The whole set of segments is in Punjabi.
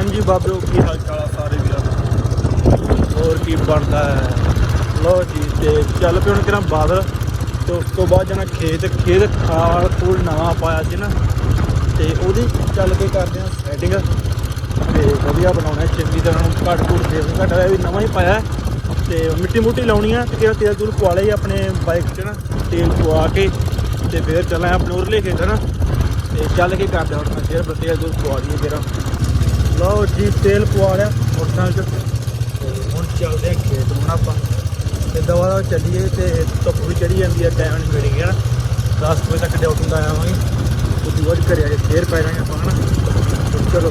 ਹਾਂਜੀ ਬਾਬਿਓ ਕੀ ਹਾਲ ਚਾਲ ਆ ਸਾਰੇ ਵੀਰਾਂ ਦਾ? ਹੋਰ ਕੀ ਬਣਦਾ ਹੈ? ਲੋ ਜੀ, ਤੇ ਚੱਲ ਪਿਆ ਹੁਣ ਕਿਰਾਂ ਬਾਦਲ ਤੇ ਉਸ ਤੋਂ ਬਾਅਦ ਜਾਣਾ ਖੇਤ ਖੇਤ ਖਾਲ ਖੂਲ ਨਵਾਂ ਪਾਇਆ ਸੀ ਨਾ। ਤੇ ਉਹਦੀ ਚੱਲ ਕੇ ਕਰਦੇ ਆ ਸੈਟਿੰਗ ਤੇ ਵਧੀਆ ਬਣਾਉਣਾ ਹੈ ਚੰਗੀ ਤਰ੍ਹਾਂ ਨੂੰ ਘੱਟ ਘੁੱਟ ਦੇ ਘੱਟ ਵੀ ਨਵਾਂ ਹੀ ਪਾਇਆ ਹੈ। ਤੇ ਮਿੱਟੀ ਮੁੱਟੀ ਲਾਉਣੀ ਆ ਤੇ ਕਿਹੜਾ ਤੇਲ ਤੂਲ ਪਵਾ ਲਈ ਆਪਣੇ ਬਾਈਕ 'ਚ ਨਾ, ਤੇਲ ਪਵਾ ਕੇ। ਤੇ ਫਿਰ ਚੱਲਾਂ ਆਪਣੇ ਉਰਲੇ ਖੇਤ ਨਾ। ਤੇ ਚੱਲ ਕੇ ਕਰਦੇ ਹਾਂ ਹੁਣ, ਫਿਰ ਤੇਲ ਤੂਲ ਪਵਾ ਦਈਏ ਜਿਹੜਾ ਲਓ ਜੀ, ਤੇਲ ਪਵਾ ਲਿਆ, ਮੋਟਰਸਾਈਕਲ 'ਚ ਤੇ ਹੁਣ ਚੱਲਦੇ ਆ ਖੇਤ ਹੁਣ ਆਪਾਂ। ਤੇ ਦਵਾ ਚੱਲੀਏ ਤੇ ਧੁੱਪ ਵੀ ਚੜੀ ਜਾਂਦੀ ਹੈ ਟਾਈਮ ਨਹੀਂ ਮਿਲ ਗਿਆ। 10 ਵਜੇ ਤੱਕ ਡਿਊਟੀ ਦਾ ਆਵਾਂਗੇ ਤੁਸੀਂ ਵਾਜ ਕਰਿਆ ਜੇ, ਫੇਰ ਪੈ ਜਾਾਂਗੇ ਆਪਾਂ, ਹਨਾ? ਚਲੋ ਚਲੋ।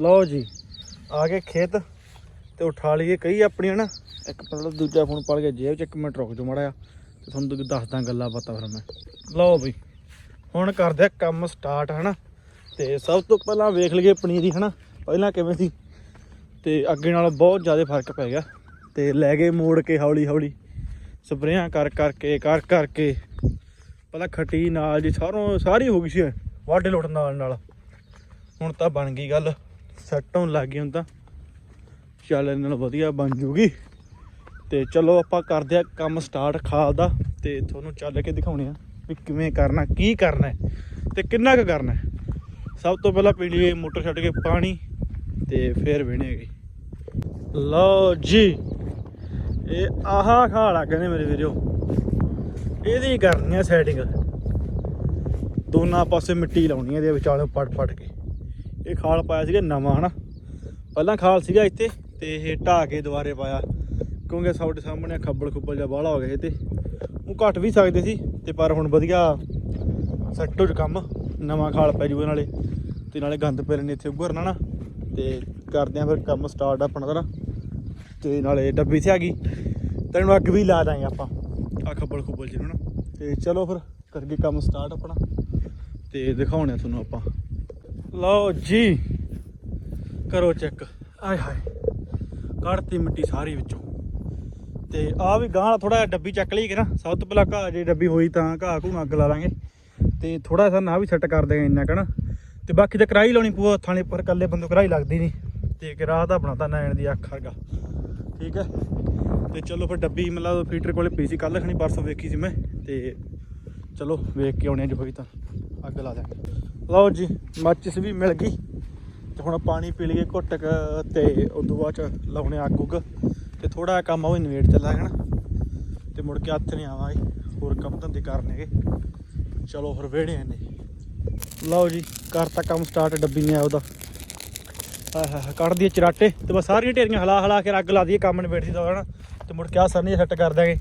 ਲਓ ਜੀ, ਆ ਗਏ ਖੇਤ ਤੇ ਉਠਾ ਲਈਏ ਕਈ ਆਪਣੀਆਂ ਨਾ ਇੱਕ ਮਤਲਬ ਦੂਜਾ ਫੋਨ ਪੜ ਗਿਆ ਜੇਬ ਚ, ਇੱਕ ਮਿੰਟ ਰੁਕ ਜਾ ਮਾੜਾ ਆ ਤੇ ਤੁਹਾਨੂੰ ਦੱਸਦਾ ਗੱਲਾਂ ਬਾਤਾਂ ਫਿਰ ਮੈਂ। ਲਓ ਬਈ, ਹੁਣ ਕਰਦੇ ਆ ਕੰਮ ਸਟਾਰਟ ਹਨਾ? ਤੇ ਸਭ ਤੋਂ ਪਹਿਲਾਂ ਵੇਖ ਲਈਏ ਪਨੀਰੀ ਹਨਾ? ਪਹਿਲਾਂ ਕਿਵੇਂ ਸੀ? ਤੇ ਅੱਗੇ ਨਾਲ ਬਹੁਤ ਜ਼ਿਆਦਾ ਫ਼ਰਕ ਪੈ ਗਿਆ। ਤੇ ਲੈ ਗਏ ਮੋੜ ਕੇ ਹੌਲੀ ਹੌਲੀ। ਸਪਰੇਆਂ ਕਰ ਕਰਕੇ ਕਰ ਕਰਕੇ। ਪਹਿਲਾਂ ਖੱਟੀ ਨਾਲ ਜੀ ਸਾਰੋਂ, ਸਾਰੀ ਹੋ ਗਈ ਸੀ ਵਾਢੇ ਲੁੱਟ ਨਾਲ ਨਾਲ। ਹੁਣ ਤਾਂ ਬਣ ਗਈ ਗੱਲ। ਸੈੱਟ ਹੋਣ ਲੱਗ ਗਈ ਹੁਣ ਤਾਂ। ਚੱਲ ਇਹਨਾਂ ਨਾਲ ਵਧੀਆ ਬਣ ਜੂਗੀ। ਤੇ ਚਲੋ ਆਪਾਂ ਕਰਦੇ ਆ ਕੰਮ ਸਟਾਰਟ ਖਾਲ ਦਾ। ਤੇ ਤੁਹਾਨੂੰ ਚੱਲ ਕੇ ਦਿਖਾਉਣੇ ਆ ਵੀ ਕਿਵੇਂ ਕਰਨਾ, ਕੀ ਕਰਨਾ ਹੈ। ਤੇ ਕਿੰਨਾ ਕੁ ਕਰਨਾ ਸਭ ਤੋਂ ਪਹਿਲਾਂ ਪੀ ਲਈਏ ਮੋਟਰ ਛੱਡ ਕੇ ਪਾਣੀ ਤੇ ਫਿਰ ਵੇਣੇਗੀ ਲਓ ਜੀ, ਇਹ ਆਹਾ ਖਾਲਾ ਕਹਿੰਦੇ ਮੇਰੇ ਵੀਰੋ। ਇਹਦੀ ਕਰਨੀ ਆ ਸੈਟਿੰਗ ਦੋਨਾਂ ਪਾਸੇ ਮਿੱਟੀ ਲਾਉਣੀ ਆ ਇਹਦੇ ਵਿਚਾਲੇ ਪੜ ਪੜ ਕੇ। ਇਹ ਖਾਲ ਪਾਇਆ ਸੀਗਾ ਨਵਾਂ, ਹਨਾ? ਪਹਿਲਾਂ ਖਾਲ ਸੀਗਾ ਇੱਥੇ ਤੇ ਇਹ ਢਾਹ ਕੇ ਦੁਬਾਰੇ ਪਾਇਆ। ਕਿਉਂਕਿ ਸਾਡੇ ਸਾਹਮਣੇ ਖੱਬਲ ਖੁੱਬਲ ਜਿਹਾ ਬਾਹਲਾ ਹੋ ਗਿਆ ਇਹ ਤੇ। ਉਹ ਘਟ ਵੀ ਸਕਦੇ ਸੀ ਤੇ ਪਰ ਹੁਣ ਵਧੀਆ ਸੈੱਟ ਹੋ ਕੰਮ। ਨਵਾਂ ਖਾਲ ਪੈ ਜੂਗਾ ਨਾਲੇ। ਤੇ ਨਾਲੇ ਗੰਦ ਪੈ ਨੇ ਇੱਥੇ ਉੱਭਰਨਾ ਨਾ। ਤੇ ਕਰਦੇ ਆਂ ਫਿਰ ਕੰਮ ਸਟਾਰਟ ਆਪਣਾ ਦਾ ਤੇ ਨਾਲੇ ਡੱਬੀ ਤੇ ਆ ਗਈ। ਤੈਨੂੰ ਅੱਗ ਵੀ ਲਾ ਦਾਂਗੇ ਆਪਾਂ। ਆ ਖੱਬਲ ਖੁੱਬਲ ਜਿਹਨੂੰ ਨਾ। ਤੇ ਚਲੋ ਫਿਰ ਕਰਕੇ ਕੰਮ ਸਟਾਰਟ ਆਪਣਾ। ਤੇ ਦਿਖਾਉਣੇ ਆ ਤੁਹਾਨੂੰ ਆਪਾਂ। ਲਓ ਜੀ। ਕਰੋ ਚੈੱਕ ਆਏ ਹਾਏ। ਕੱਢਤੀ ਮਿੱਟੀ ਸਾਰੀ ਵਿੱਚੋਂ। ਤੇ ਆ ਵੀ ਗਾਂ ਥੋੜਾ ਡੱਬੀ ਚੱਕ ਲਈ ਕਿ ਨਾ। ਸਭ ਤੋਂ ਪਹਿਲਾਂ ਘਾਹ ਜੇ ਡੱਬੀ ਹੋਈ ਤਾਂ ਘਾਹ ਘੂ ਅੱਗ ਲਾ ਲਾਂਗੇ। ਤੇ ਥੋੜਾ ਜਿਹਾ ਨਾ ਵੀ ਸੈੱਟ ਕਰ ਦੇਗਾ ਇੰਨਾ ਕਣਾ ਤੇ ਬਾਕੀ ਤਾਂ ਕਰਾਈ ਲਾਉਣੀ ਪਊ ਹੱਥਾਂ ਪਰ ਕੱਲੇ ਬੰਦੂ ਕਰਾਈ ਲੱਗਦੀ ਨਹੀਂ। ਤੇ ਕਿ ਰਾਹ ਦਾ ਬਣਾਤਾ ਨੈਣ ਦੀ ਅੱਖ ਵਰਗਾ। ਠੀਕ ਹੈ? ਤੇ ਚਲੋ ਫਿਰ ਡੱਬੀ ਮਤਲਬ ਫੀਟਰ ਕੋਲੇ ਪਈ ਸੀ ਕੱਲ ਖਣੀ ਪਰਸੋਂ ਵੇਖੀ ਸੀ ਮੈਂ। ਤੇ ਚਲੋ ਵੇਖ ਕੇ ਆਉਣੇ ਆ ਜੇ ਹੋਈ ਤਾਂ। ਅੱਗ ਲਾ ਦਾਂਗੇ ਲਓ ਜੀ ਮਾਚਿਸ ਵੀ, ਮਿਲ ਗਈ। ਤੇ ਹੁਣ ਪਾਣੀ ਪੀ ਲਈਏ ਘੁੱਟ ਕੁ ਤੇ ਉਸ ਤੋਂ ਬਾਅਦ ਚ ਲਾਉਣੇ ਅੱਗ ਉੱਗ। ਤੇ ਥੋੜਾ ਕੰਮ ਉਹ ਇਨਵੇਟ ਚੱਲਾਂਗੇ ਨਾ। ਤੇ ਮੁੜ ਕੇ ਹੱਥ ਨਹੀਂ ਆਵਾਂਗੇ। ਹੋਰ ਕੰਮ ਧੰਦੇ ਕਰਨੇਗੇ। ਚਲੋ ਫਿਰ ਵੇੜੇ ਨੇ ਲਓ ਜੀ ਕਰਤਾ ਕੰਮ ਸਟਾਰਟ ਡੱਬੀ ਨੇ ਉਹਦਾ ਆਹ ਹਾ ਕੱਢ ਦਈਏ ਚਰਾਟੇ ਤੇ ਬਸ ਸਾਰੀਆਂ ਢੇਰੀਆਂ ਹਲਾ ਹਲਾ ਕੇ ਅੱਗ ਲਾ ਦਈਏ, ਕੰਮ ਨਿਬੇੜ ਦੀ ਦਾ ਹਨਾ। ਤੇ ਮੁੜ ਕੇ ਆ ਸਰਨੀ ਸੈੱਟ ਕਰ ਦਾਂਗੇ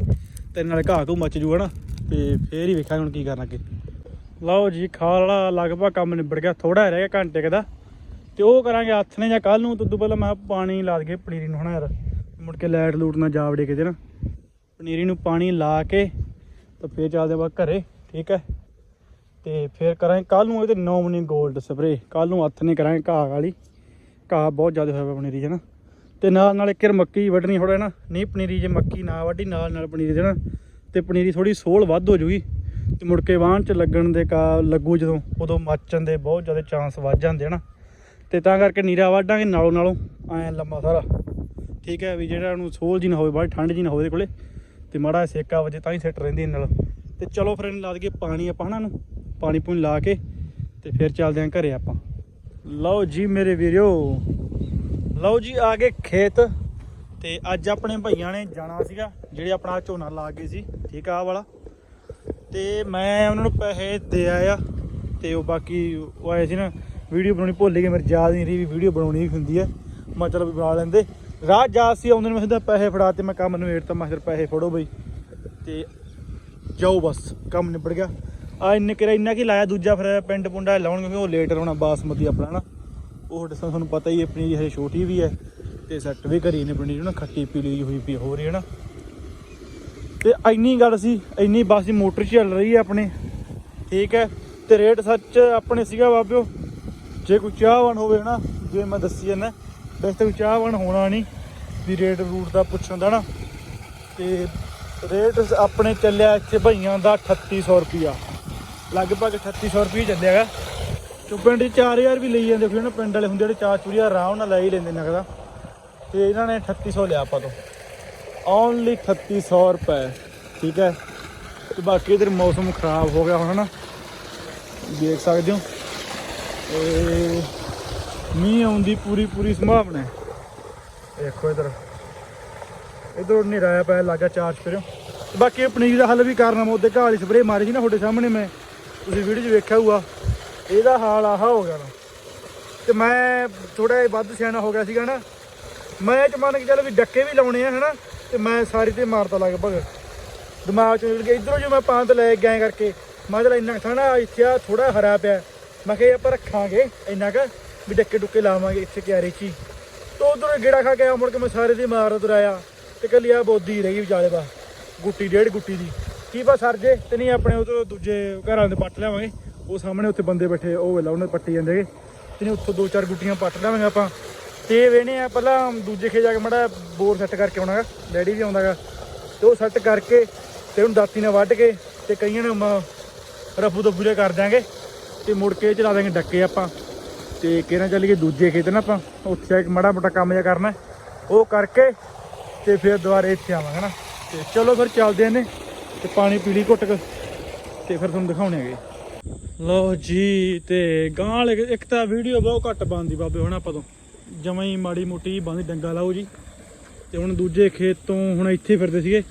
ਤੇ ਨਾਲੇ ਘਾਹ ਘੂ ਮੱਚ ਜੂ ਹਨਾ। ਤੇ ਫੇਰ ਹੀ ਵੇਖਾਂਗੇ ਹੁਣ ਕੀ ਕਰਨਾ ਅੱਗੇ ਲਓ ਜੀ, ਖਾਲਾ ਲਗਭਗ ਕੰਮ ਨਿਬੜ ਗਿਆ ਥੋੜਾ ਰਹਿ ਗਿਆ ਘੰਟੇ ਕੁ ਦਾ। ਤੇ ਉਹ ਕਰਾਂਗੇ ਹੱਥ ਨੇ ਜਾਂ ਕੱਲ ਨੂੰ, ਤੇ ਪਹਿਲਾਂ ਮੈਂ ਪਾਣੀ ਲਾ ਦਈਏ ਪਨੀਰੀ ਨੂੰ ਹਨਾ ਯਾਰ। ਮੁੜ ਕੇ ਲਾਈਟ ਲੂਟ ਨਾ ਜਾ ਵੜੇ ਕਿਤੇ ਨਾ। ਪਨੀਰੀ ਨੂੰ ਪਾਣੀ ਲਾ ਕੇ ਤਾਂ ਫੇਰ ਚੱਲਦੇ ਆਪਾਂ ਘਰੇ, ਠੀਕ ਹੈ। ਤੇ ਫਿਰ ਕਰਾਂਗੇ ਕੱਲ ਨੂੰ ਇਹਦੇ ਨੋਮਨੀ 골ਡ ਸਪਰੇ ਕੱਲ ਨੂੰ ਹੱਥ ਨੇ ਕਰਾਂਗੇ ਘਾਹ ਵਾਲੀ। ਘਾਹ ਬਹੁਤ ਜ਼ਿਆਦਾ ਹੋਇਆ ਪਨੀਰੀ 'ਚ ਨਾ ਤੇ ਨਾਲ ਨਾਲ ਇੱਕ ਵਾਰ ਮੱਕੀ ਵੱਢਣੀ ਥੋੜਾ ਨਾ। ਨਹੀਂ, ਪਨੀਰੀ ਜੇ ਮੱਕੀ ਨਾ ਵੱਢੀ, ਨਾਲ ਨਾਲ ਪਨੀਰੀ ਦੇ ਨਾ। ਤੇ ਪਨੀਰੀ ਥੋੜੀ ਸੋਲ ਵੱਧ ਹੋ ਜੂਗੀ। ਤੇ ਮੁੜ ਕੇ ਵਾਹਣ 'ਚ ਲੱਗਣ ਦੇ ਕਾ ਲੱਗੂ ਜਦੋਂ, ਉਦੋਂ ਮੱਚਣ ਦੇ ਬਹੁਤ ਜ਼ਿਆਦਾ ਚਾਂਸ ਵੱਧ ਜਾਂਦੇ ਹਨ ਤੇ ਤਾਂ ਕਰਕੇ ਨੀਰਾ ਵੱਢਾਂਗੇ ਨਾਲੋਂ ਨਾਲੋਂ। ਐ ਲੰਮਾ ਸਾਰਾ। ਠੀਕ ਹੈ ਵੀ ਜਿਹੜਾ ਉਹਨੂੰ ਸੋਲ ਜੀ ਨਾ ਹੋਵੇ, ਬਾਹਲੀ ਠੰਡ ਜੀ ਨਾ ਹੋਵੇ ਇਹਦੇ ਕੋਲੇ। ਤੇ ਮਾੜਾ ਸੇਕਾ ਵਜੇ ਤਾਂ ਹੀ ਸੈੱਟ ਰਹਿੰਦੀ ਇਹਨਾਂ ਨਾਲ। ਤੇ ਚਲੋ ਫਿਰ ਇਹਨੂੰ ਲਾ ਦਈਏ ਪਾਣੀ ਆਪਾਂ, ਹਨਾ ਨੂੰ ਪਾਣੀ ਪੂਣੀ ਲਾ ਕੇ ਤੇ ਫਿਰ ਚੱਲਦੇ ਆਂ ਘਰੇ ਆਪਾਂ। ਲਓ ਜੀ ਮੇਰੇ ਵੀਰੋ, ਲਓ ਜੀ ਆ ਗਏ ਖੇਤ ਤੇ ਅੱਜ ਆਪਣੇ ਭਈਆਂ ਨੇ ਜਾਣਾ ਸੀਗਾ, ਜਿਹੜੇ ਆਪਣਾ ਝੋਨਾ ਲਾ ਗਏ ਸੀ, ਠੀਕ ਆ ਵਾਲਾ। ਤੇ ਮੈਂ ਉਹਨਾਂ ਨੂੰ ਪੈਸੇ ਦੇ ਆਇਆ ਤੇ ਉਹ ਬਾਕੀ ਉਹ ਆਏ ਸੀ ਨਾ, ਵੀਡੀਓ ਬਣਾਉਣੀ ਭੁੱਲ ਗਏ, ਮੇਰੇ ਯਾਦ ਨਹੀਂ ਰਹੀ ਵੀ ਵੀਡੀਓ ਬਣਾਉਣੀ ਵੀ ਹੁੰਦੀ ਹੈ। ਮਤਲਬ ਚਲ ਬਣਾ ਲੈਂਦੇ। ਰਾਹ ਜਾ ਸੀ, ਆਉਂਦੇ ਨੇ ਮੈਂ ਸਿੱਧਾ ਪੈਸੇ ਫੜਾ ਤੇ ਮੈਂ ਕੰਮ ਨਵੇੜ ਤਾਂ ਮੈਂ ਫਿਰ ਪੈਸੇ ਫੜੋ ਬਈ। ਤੇ ਜਾਓ ਬਸ, ਕੰਮ ਨਿਬੜ ਗਿਆ। ਆ ਇੰਨੇ ਕਿਰਾ ਇੰਨਾ ਕੀ ਲਾਇਆ, ਦੂਜਾ ਫਿਰ ਪਿੰਡ ਪੁੰਡਾ ਲਾਉਣ ਕਿਉਂਕਿ ਉਹ ਲੇਟ ਹੋਣਾ ਬਾਸਮਤੀ ਆਪਣਾ ਨਾ ਉਹ ਡਿਸਾਂ ਤੁਹਾਨੂੰ ਪਤਾ ਹੀ ਹੈ, ਆਪਣੀ ਹਜੇ ਛੋਟੀ ਵੀ ਹੈ, ਤੇ ਸੈੱਟ ਵੀ ਕਰੀ ਨੇ ਪਨੀਰੀ ਨਾ ਖੱਟੀ ਪੀਲੀ ਹੋਈ ਪਈ ਹੋ ਰਹੀ ਹੈ ਨਾ ਤੇ ਇੰਨੀ ਗੱਲ ਸੀ, ਇੰਨੀ ਬਸ ਦੀ ਮੋਟਰ ਚੱਲ ਰਹੀ ਹੈ ਆਪਣੇ, ਠੀਕ ਹੈ, ਤੇ ਰੇਟ ਸੱਚ ਆਪਣੇ ਸੀਗਾ ਬਾਬਿਓ, ਜੇ ਕੋਈ ਚਾਹਵਾਨ ਹੋਵੇ ਨਾ ਜੇ ਮੈਂ ਦੱਸੀ ਜਾਂਦਾ, ਵੈਸੇ ਤਾਂ ਕੋਈ ਚਾਹਵਾਨ ਹੋਣਾ ਨਹੀਂ, ਵੀ ਰੇਟ ਰੂਟ ਦਾ ਪੁੱਛਣ ਦਾ ਨਾ ਤੇ ਰੇਟ ਆਪਣੇ ਚੱਲਿਆ ਇੱਥੇ ਭਈਆਂ ਦਾ 3800 ਰੁਪਿਆ ਲਗਭਗ 3800 ਰੁਪਏ ਚੱਲਿਆਗਾ ਤੇ ਪਿੰਡ 'ਚ 4000 ਵੀ ਲਈ ਜਾਂਦੇ, ਫਿਰ ਉਹਨਾਂ ਪਿੰਡ ਵਾਲੇ ਹੁੰਦੇ ਜਿਹੜੇ ਚਾਰ ਚੂੜੀਆਂ ਆਰਾਮ ਨਾਲ ਲੈ ਹੀ ਲੈਂਦੇ ਨਗਦਾ ਤੇ ਇਹਨਾਂ ਨੇ 3800 ਲਿਆ ਆਪਾਂ ਤੋਂ। ਓਨਲੀ 3800 ਰੁਪਏ, ਠੀਕ ਹੈ। ਤੇ ਬਾਕੀ ਇਧਰ ਮੌਸਮ ਖਰਾਬ ਹੋ ਗਿਆ ਹੁਣ ਨਾ ਦੇਖ ਸਕਦੇ ਹੋ। ਤੇ ਮੀਂਹ ਆਉਣ ਦੀ ਪੂਰੀ ਪੂਰੀ ਸੰਭਾਵਨਾ ਹੈ। ਦੇਖੋ ਇਧਰ। ਇਧਰ ਨਿਰਾਇਆ ਆਇਆ ਪਿਆ, ਲੱਗਾ ਚਾਰ ਕਰਿਓ। ਬਾਕੀ ਪਨੀਰ ਦਾ ਹੱਲ ਵੀ ਕਰਨਾ, ਮੈਂ ਉਹਦੇ ਘਾਹ ਸਪਰੇਅ ਮਾਰੀ ਸੀ ਨਾ ਤੁਹਾਡੇ ਸਾਹਮਣੇ ਮੈਂ। ਤੁਸੀਂ ਵੀਡੀਓ 'ਚ ਵੇਖਿਆ ਹੋਊਗਾ, ਇਹਦਾ ਹਾਲ ਆਹਾ ਹੋ ਗਿਆ ਨਾ। ਤੇ ਮੈਂ ਥੋੜਾ ਜਿਹਾ ਵੱਧ ਸਿਆਣਾ ਹੋ ਗਿਆ ਸੀਗਾ ਨਾ। ਮੈਂ ਇਹ ਮੰਨ ਕੇ ਚੱਲ ਵੀ ਡੱਕੇ ਵੀ ਲਾਉਣੇ ਆ, ਹਨਾ। ਤੇ ਮੈਂ ਸਾਰੀ ਤੇ ਮਾਰਤਾ ਲਗਭਗ। ਦਿਮਾਗ ਚ ਨਿਕਲ ਗਿਆ, ਇਧਰੋਂ ਜੋ ਮੈਂ ਪੰਦ ਲੈ ਗਿਆ ਕਰਕੇ, ਮੈਂ ਚਲ ਇੰਨਾ ਖਾਣਾ ਇੱਥੇ ਆ ਥੋੜਾ ਹਰਾ ਪਿਆ। ਮੈਂ ਕਿਹਾ ਇਹ ਆਪਾਂ ਰੱਖਾਂਗੇ, ਇੰਨਾ ਕ, ਵੀ ਡੱਕੇ ਡੁੱਕੇ ਲਾਵਾਂਗੇ ਇੱਥੇ ਕਿਆਰੇ ਚ ਹੀ। ਤੇ ਉਧਰੋਂ ਗੇੜਾ ਖਾ ਕੇ ਆ ਮੁੜ ਕੇ ਮੈਂ ਸਾਰੇ ਦੀ ਮਾਰ ਤੁਰਾਇਆ ਤੇ ਕੱਲੀ ਆ ਬੋਦੀ ਰਹੀ ਵਿਚਾਲੇ ਬਾ ਗੁੱਟੀ, ਡੇਢ ਗੁੱਟੀ ਦੀ। ਕੀ ਬਸ ਸਰ ਜੇ ਤੇ ਨਹੀਂ ਆਪਣੇ ਉਹ ਤੋਂ ਦੂਜੇ ਘਰਾਂ ਦੇ ਪੱਟ ਲਿਆਵਾਂਗੇ। ਉਹ ਸਾਹਮਣੇ ਉੱਥੇ ਬੰਦੇ ਬੈਠੇ, ਉਹ ਵੇਲਾ ਉਹਨੇ ਪੱਟੀ ਜਾਂਦੇ ਹੈਗੇ ਤੇ ਨਹੀਂ ਉੱਥੋਂ ਦੋ ਚਾਰ ਗੁੱਟੀਆਂ ਪੱਟ ਲਿਆਵਾਂਗੇ ਆਪਾਂ। ਤੇ ਵੇਨੇ ਆ ਪਹਿਲਾਂ ਦੂਜੇ ਖੇ ਜਾ ਕੇ ਮੜਾ ਬੋਰ ਸੈੱਟ ਕਰਕੇ ਆਉਣਾਗਾ ਡੈਡੀ ਵੀ ਆਉਂਦਾਗਾ ਤੇ ਉਹ ਸੈੱਟ ਕਰਕੇ ਤੇ ਉਹਨੂੰ ਦਾਤੀ ਨਾਲ ਵੱਢ ਕੇ ਤੇ ਕਈਆਂ ਨੂੰ ਮ- ਰਫੂ ਦਫੂ ਜਿਹਾ ਕਰ ਦਿਆਂਗੇ। ਤੇ ਮੁੜ ਕੇ ਚਲਾ ਦਾਂਗੇ ਡੱਕੇ ਆਪਾਂ। ਤੇ ਕਿਹਨਾਂ ਚੱਲੀਏ, ਦੂਜੇ ਖੇਤ ਨਾ ਆਪਾਂ। ਉੱਥੇ ਇੱਕ ਮੜਾ ਮੋਟਾ ਕੰਮ ਜਿਹਾ ਕਰਨਾ। ਉਹ ਕਰਕੇ ਤੇ ਫਿਰ ਦੁਬਾਰੇ ਇੱਥੇ ਆਵਾਂਗੇ ਨਾ। ਤੇ ਚਲੋ ਫਿਰ ਚੱਲਦੇ ਆਂ ਨੇ ਤੇ ਪਾਣੀ ਪੀ ਘੁੱਟ ਕੇ ਤੇ ਫਿਰ ਤੁਹਾਨੂੰ ਦਿਖਾਉਣੇ ਹੈਗੇ। ਲਓ ਜੀ ਤੇ ਗਾਂ ਵਾਲੇ ਇੱਕ ਤਾਂ ਵੀਡੀਓ ਬਹੁਤ ਘੱਟ ਬਣਦੀ ਬਾਬੇ, ਹੁਣ ਆਪਾਂ ਤੋਂ। ਜਮਾਂ ਹੀ ਮਾੜੀ ਮੋਟੀ ਬੰਦੀ ਡੰਗਾ ਲਾਓ ਜੀ। ਤੇ ਹੁਣ ਦੂਜੇ ਖੇਤ ਤੋਂ ਹੁਣ ਇੱਥੇ ਫਿਰਦੇ ਸੀਗੇ।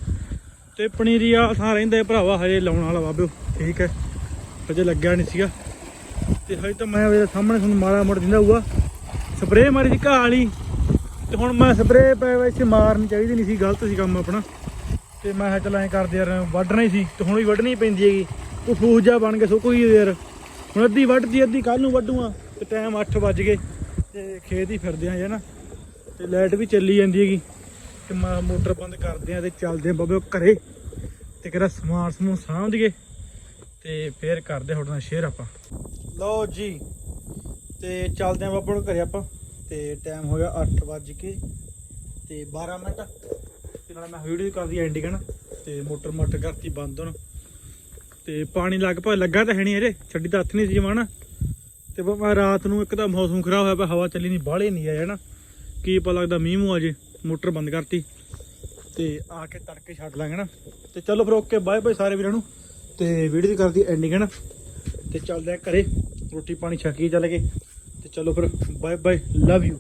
ਤੇ ਪਨੀਰੀ ਆ ਥਾਂ ਰਹਿੰਦਾ ਭਰਾਵਾ, ਹਜੇ ਲਾਉਣ ਵਾਲਾ ਬਾਬੇ ਠੀਕ ਹੈ। ਹਜੇ ਲੱਗਿਆ ਨਹੀਂ ਸੀਗਾ। ਤੇ ਹਜੇ ਤਾਂ ਮੈਂ ਉਹਦੇ ਸਾਹਮਣੇ ਤੁਹਾਨੂੰ ਮਾੜਾ ਮੋੜ ਦਿੰਦਾ ਹੋਊਗਾ। ਸਪਰੇਅ ਮਾਰੀ ਸੀ ਘਾਹ ਵਾਲੀ। ਤੇ ਹੁਣ ਮੈਂ ਸਪਰੇਅ ਪੈ ਵੈਸੇ ਮਾਰਨੀ ਚਾਹੀਦੀ ਨਹੀਂ ਸੀ, ਗਲਤ ਸੀ ਕੰਮ ਆਪਣਾ। ਤੇ ਮੈਂ ਕਿਹਾ ਚੱਲ ਐਂ ਕਰਦੇ ਯਾਰ, ਵੱਢਣਾ ਹੀ ਸੀ, ਤੇ ਹੁਣ ਵੀ ਵੱਢਣੀ ਪੈਂਦੀ ਹੈਗੀ। ਉਹ ਫੂਸ ਜਾ ਬਣ ਕੇ ਸੁੱਕ ਗਈ ਯਾਰ। ਹੁਣ ਅੱਧੀ ਵੱਢਦੀ ਅੱਧੀ ਕੱਲ ਨੂੰ ਵੱਢੂਆਂ ਤੇ ਟਾਈਮ 8 ਵੱਜ ਗਏ, ਤੇ ਖੇਤ ਹੀ ਫਿਰਦੇ ਆਂ ਨਾ। ਤੇ ਲਾਈਟ ਵੀ ਚੱਲੀ ਜਾਂਦੀ ਹੈਗੀ। ਤੇ ਮੈਂ ਮੋਟਰ ਬੰਦ ਕਰਦੇ ਆ ਤੇ ਚੱਲਦੇ ਆ ਬਾਬੇ ਘਰੇ। ਤੇ ਕਿਹੜਾ ਸਮਾਨ ਸਮੂਹ ਸਾਂਭ ਦਈਏ ਤੇ ਫੇਰ ਕਰਦੇ ਤੁਹਾਡੇ ਨਾਲ ਸ਼ੇਅਰ ਆਪਾਂ। ਲਓ ਜੀ, ਤੇ ਚੱਲਦੇ ਆ ਬਾਬੇ ਘਰੇ ਆਪਾਂ। ਤੇ ਟਾਈਮ ਹੋ ਗਿਆ 8 ਵੱਜ ਕੇ ਤੇ 12 ਮਿੰਟ। ਨਾਲ ਮੈਂ ਵੀਡੀਓ ਕਰਦੀ ਐਂਡਿੰਗ ਨਾ, ਤੇ ਮੋਟਰ ਮੋਟਰ ਕਰਤੀ ਬੰਦ ਹੁਣ। ਤੇ ਪਾਣੀ ਲਗਭਗ ਲੱਗਾ ਤਾਂ ਹੈ ਨਹੀਂ ਇਹਦੇ ਛੱਡੀ ਤਾਂ ਹੱਥ ਨਹੀਂ ਸੀ ਜਮਾਣਾ ਤੇ ਮੈਂ ਰਾਤ ਨੂੰ ਇੱਕ ਤਾਂ ਮੌਸਮ ਖਰਾਬ ਹੋਇਆ ਪਿਆ, ਹਵਾ ਚੱਲੀ ਨਹੀਂ ਬਾਹਲੇ ਨਹੀਂ ਆਇਆ ਨਾ। ਕੀ ਪਤਾ ਲੱਗਦਾ ਮੀਂਹ ਮੂੰਹ ਅਜੇ ਮੋਟਰ ਬੰਦ ਕਰਤੀ। ਤੇ ਆ ਕੇ ਤੜਕੇ ਛੱਡ ਲਾਂਗੇ ਨਾ। ਤੇ ਚਲੋ ਫਿਰ ਓਕੇ, ਬਾਏ ਬਾਏ ਸਾਰੇ ਵੀਰਾਂ ਨੂੰ। ਤੇ ਵੀਡੀਓ ਦੀ ਕਰਦੀ ਐਂਡਿੰਗ ਹੈ ਨਾ। ਤੇ ਚੱਲਦੇ ਆ ਘਰੇ, ਰੋਟੀ ਪਾਣੀ ਛਕੀ ਚੱਲ ਕੇ ਤੇ ਚਲੋ ਫਿਰ, ਬਾਏ ਬਾਏ ਲਵ ਯੂ